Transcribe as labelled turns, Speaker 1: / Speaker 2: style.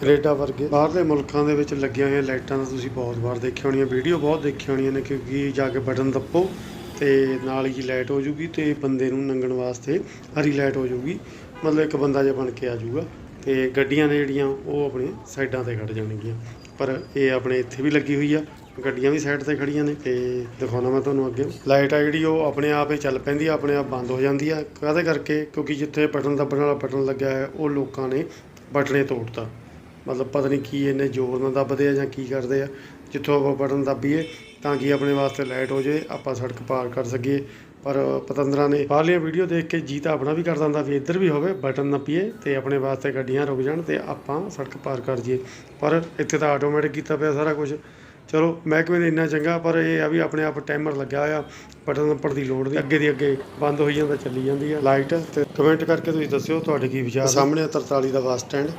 Speaker 1: Canada ਵਰਗੇ ਬਾਹਰਲੇ ਮੁਲਕਾਂ ਦੇ ਵਿੱਚ ਲੱਗੀਆਂ ਹੋਈਆਂ ਲਾਈਟਾਂ ਤਾਂ ਤੁਸੀਂ ਬਹੁਤ ਵਾਰ ਦੇਖੀਆਂ ਹੋਣੀਆਂ, ਵੀਡੀਓ ਬਹੁਤ ਦੇਖੀਆਂ ਹੋਣੀਆਂ ਨੇ ਕਿਉਂਕਿ ਜਾ ਕੇ ਬਟਨ ਦੱਬੋ ਤੇ ਨਾਲ ਹੀ ਲਾਈਟ ਹੋ ਜੂਗੀ ਤੇ ਬੰਦੇ ਨੂੰ ਲੰਘਣ ਵਾਸਤੇ ਹਰੀ ਲਾਈਟ ਹੋ ਜੂਗੀ ਮਤਲਬ ਇੱਕ ਬੰਦਾ ਜਿਹਾ ਬਣ ਕੇ ਆ ਜਾਊਗਾ ਤੇ ਗੱਡੀਆਂ ਨੇ ਜਿਹੜੀਆਂ ਉਹ ਆਪਣੇ ਸਾਈਡਾਂ ਤੇ ਖੜ ਜਾਣਗੀਆਂ, ਪਰ ਇਹ ਆਪਣੇ ਇੱਥੇ ਵੀ ਲੱਗੀ ਹੋਈ ਆ, ਗੱਡੀਆਂ ਵੀ ਸਾਈਡ ਤੇ ਖੜੀਆਂ ਨੇ ਤੇ ਦਿਖਾਉਣਾ ਮੈਂ ਤੁਹਾਨੂੰ ਅੱਗੇ। ਲਾਈਟ ਆ ਜਿਹੜੀ ਉਹ ਆਪਣੇ ਆਪ ਹੀ ਚੱਲ ਪੈਂਦੀ ਆ, ਆਪਣੇ ਆਪ ਬੰਦ ਹੋ ਜਾਂਦੀ ਆ। ਕਾਹਦੇ ਕਰਕੇ? ਕਿਉਂਕਿ ਜਿੱਥੇ ਬਟਨ ਦੱਬਣ ਵਾਲਾ ਬਟਨ ਲੱਗਿਆ ਹੈ ਉਹ ਲੋਕਾਂ ਨੇ ਬਟਨੇ ਤੋੜਤਾ। ਮਤਲਬ ਪਤਾ ਨਹੀਂ ਕੀ ਇਹਨੇ ਜ਼ੋਰ ਨਾਲ ਦੱਬਦੇ ਆ ਜਾਂ ਕੀ ਕਰਦੇ ਆ। ਜਿੱਥੋਂ ਆਪਾਂ ਬਟਨ ਦੱਬੀਏ, ਤਾਂ ਕਿ ਆਪਣੇ ਵਾਸਤੇ ਲਾਈਟ ਹੋ ਜਾਏ, ਆਪਾਂ ਸੜਕ ਪਾਰ ਕਰ ਸਕੀਏ। ਪਰ ਪਤੰਦਰਾਂ ਨੇ ਬਾਹਰਲੀਆਂ ਵੀਡੀਓ ਦੇਖ ਕੇ ਜੀ ਤਾਂ ਆਪਣਾ ਵੀ ਕਰ ਦਿੰਦਾ ਵੀ ਇੱਧਰ ਵੀ ਹੋਵੇ, ਬਟਨ ਨੱਪੀਏ ਤੇ ਆਪਣੇ ਵਾਸਤੇ ਗੱਡੀਆਂ ਰੁਕ ਜਾਣ ਤੇ ਆਪਾਂ ਸੜਕ ਪਾਰ ਕਰ ਜਾਈਏ। ਪਰ ਇੱਥੇ ਤਾਂ ਆਟੋਮੈਟਿਕ ਕੀਤਾ ਪਿਆ ਸਾਰਾ ਕੁਝ। ਚਲੋ, ਮਹਿਕਮੇ ਨੇ ਇੰਨਾ ਚੰਗਾ, ਪਰ ਇਹ ਆ ਵੀ ਆਪਣੇ ਆਪ ਟਾਈਮਰ ਲੱਗਿਆ ਹੋਇਆ, ਬਟਨ ਨੰਬਰ ਦੀ ਲੋੜ ਨਹੀਂ। ਅੱਗੇ ਦੀ ਅੱਗੇ ਬੰਦ ਹੋਈ ਜਾਂਦਾ, ਚੱਲੀ ਜਾਂਦੀ ਹੈ ਲਾਈਟ ਤੇ ਕਮੈਂਟ ਕਰਕੇ ਤੁਸੀਂ ਦੱਸਿਓ ਤੁਹਾਡੇ ਕੀ ਵਿਚਾਰ ਸਾਹਮਣੇ 43 ਦਾ ਬੱਸ ਸਟੈਂਡ